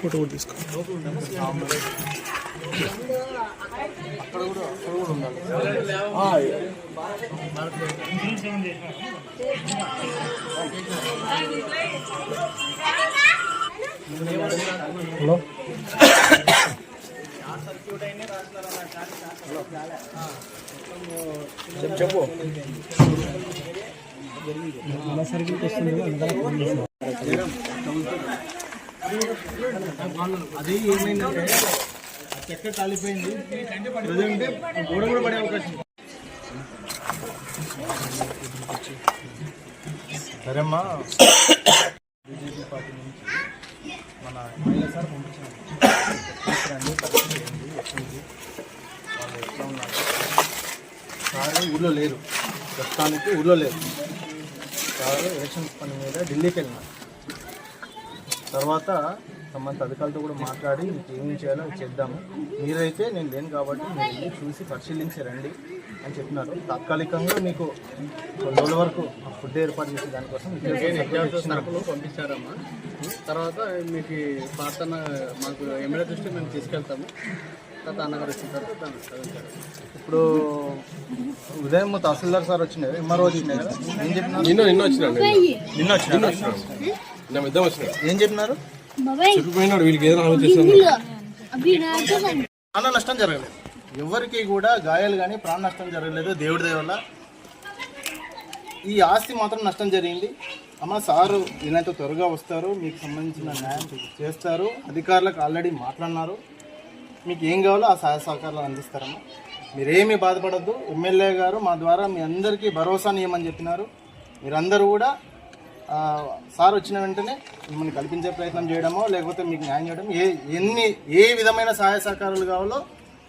Photo కూడా తీసుకో hello. చెప్పు జరిగింది సర్కిల్ వస్తుంది అందరూ అది ఏమైందంటే ఆ చెక్క కాలిపోయింది. ప్రజెంట్ గోడ కూడా పడే అవకాశం. సరేమ్మా బీజేపీ పార్టీ నుంచి మన ఎమ్మెల్యే సార్ పంపించాను రండి పరిస్థితి ఏంటి? వాళ్ళు ఎట్లా ఉన్నారు? సార్ ఊళ్ళో లేరు. ప్రస్తుతానికి ఊళ్ళో లేరు. సార్ ఎలక్షన్స్ పని మీద ఢిల్లీకి వెళ్ళినారు. తర్వాత సంబంధిత అధికారులతో కూడా మాట్లాడి మీకు ఏమేమి చేయాలో అది చేద్దాము. మీరైతే నేను లేను కాబట్టి మీరు వెళ్ళి చూసి పరిశీలించి రండి అని చెప్పినారు. తాత్కాలికంగా మీకు కొన్ని రోజుల వరకు ఫుడ్ ఏర్పాటు చేసే దానికోసం పంపించారమ్మా తర్వాత మీకు ప్రార్థన మాకు ఎమ్మెల్యే దృష్టి మేము తీసుకెళ్తాము. తర్వాత అన్నగారు వచ్చిన తర్వాత ఇప్పుడు ఉదయం తహసీల్దార్ సార్ వచ్చినారు. ఎంఆర్ఓ వచ్చినాయి కదా? నిన్న నిన్న వచ్చినాడు నిన్న వచ్చినాడు ఏం చెప్పినారు? చెప్పిపోయినాడు వీళ్ళకి ఏదైనా హామీ చేస్తాను ప్రాణ నష్టం జరగలేదు. ఎవరికి కూడా గాయాలు కానీ ప్రాణ నష్టం జరగలేదు. దేవుడి దయ వల్ల. ఈ ఆస్తి మాత్రం నష్టం జరిగింది. అమ్మ సారు వీలైనంత త్వరగా వస్తారు. మీకు సంబంధించిన న్యాయం చేస్తారు. అధికారులకు ఆల్రెడీ మాట్లాడినారు. మీకు ఏం కావాలో ఆ సహాయ సహకారాలు అందిస్తారమ్మా. మీరేమీ బాధపడద్దు. ఎమ్మెల్యే గారు మా ద్వారా మీ అందరికీ భరోసాని ఇవ్వమని చెప్పినారు. మీరందరూ కూడా సార్ వచ్చిన వెంటనే మిమ్మల్ని కల్పించే ప్రయత్నం చేయడమో లేకపోతే మీకు న్యాయం చేయడం ఏ ఎన్ని ఏ విధమైన సహాయ సహకారాలు కావాలో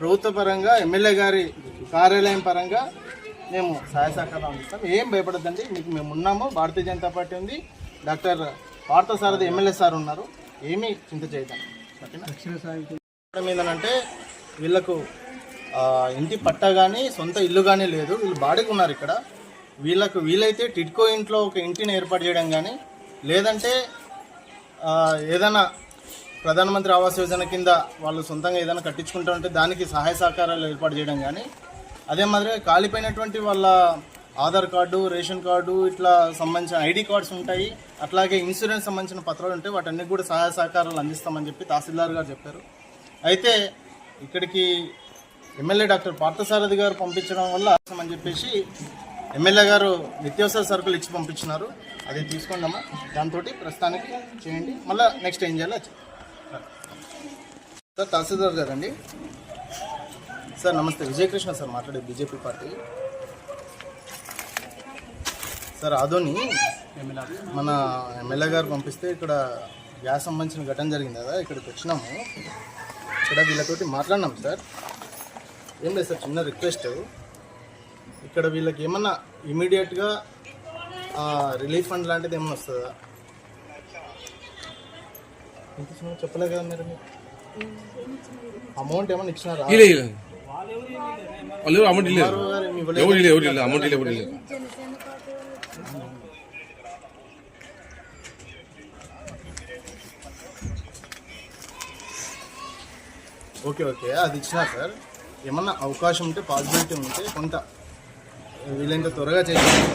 ప్రభుత్వ పరంగా ఎమ్మెల్యే గారి కార్యాలయం పరంగా మేము సహాయ సహకారం అందిస్తాం. ఏం భయపడద్దండి మీకు మేము ఉన్నాము భారతీయ జనతా పార్టీ ఉంది. డాక్టర్ పార్థసారథి ఎమ్మెల్యే సార్ ఉన్నారు. ఏమీ చింత ఓకేనా? ఏంటంటే వీళ్ళకు ఇంటి పట్టా కానీ సొంత ఇల్లు కానీ లేదు. వీళ్ళు బాడీకి ఉన్నారు ఇక్కడ. వీళ్ళకు వీలైతే టిట్కో ఇంట్లో ఒక ఇంటిని ఏర్పాటు చేయడం కానీ లేదంటే ఏదైనా ప్రధానమంత్రి ఆవాస్ యోజన కింద వాళ్ళు సొంతంగా ఏదైనా కట్టించుకుంటూ ఉంటే దానికి సహాయ సహకారాలు ఏర్పాటు చేయడం కానీ అదే మాదిరిగా కాలిపోయినటువంటి వాళ్ళ ఆధార్ కార్డు రేషన్ కార్డు ఇట్లా సంబంధించిన ఐడి కార్డ్స్ ఉంటాయి. అట్లాగే ఇన్సూరెన్స్ సంబంధించిన పత్రాలు ఉంటాయి వాటన్నిటి కూడా సహాయ సహకారాలు అందిస్తామని చెప్పి తహసీల్దార్ గారు చెప్పారు. అయితే ఇక్కడికి ఎమ్మెల్యే డాక్టర్ పార్థసారథి గారు పంపించడం వల్ల అని చెప్పేసి ఎమ్మెల్యే గారు నిత్యావసర సరుకులు ఇచ్చి పంపించినారు. అది తీసుకోండమ్మా దాంతో ప్రస్తుతానికి చేయండి. మళ్ళీ నెక్స్ట్ ఏం చేయాలి సార్ తహసీల్దార్ గారండి. సార్ నమస్తే. విజయకృష్ణ సార్ మాట్లాడే బీజేపీ పార్టీ. సార్ అదోని మన ఎమ్మెల్యే గారు పంపిస్తే ఇక్కడ గ్యాస్ సంబంధించిన ఘటన జరిగింది కదా ఇక్కడికి వచ్చినాము. ఇక్కడ వీళ్ళతోటి మాట్లాడినాం సార్. ఏం లేదు సార్ చిన్న రిక్వెస్ట్. ఇక్కడ వీళ్ళకి ఏమన్నా ఇమీడియట్గా రిలీఫ్ ఫండ్ లాంటిది ఏమన్నా వస్తుందా? చెప్పలే కదా మీరు అమౌంట్ ఏమన్నా ఇచ్చినారా? వాళ్ళు అమౌంట్ ఎవరు ఇవ్వలేదు? ఎవరు అమౌంట్ ఎవరు ఓకే ఓకే. అది ఇచ్చినా సార్. ఏమన్నా అవకాశం ఉంటే పాసిబిలిటీ ఉంటే కొంత వీలైనంత త్వరగా చేసి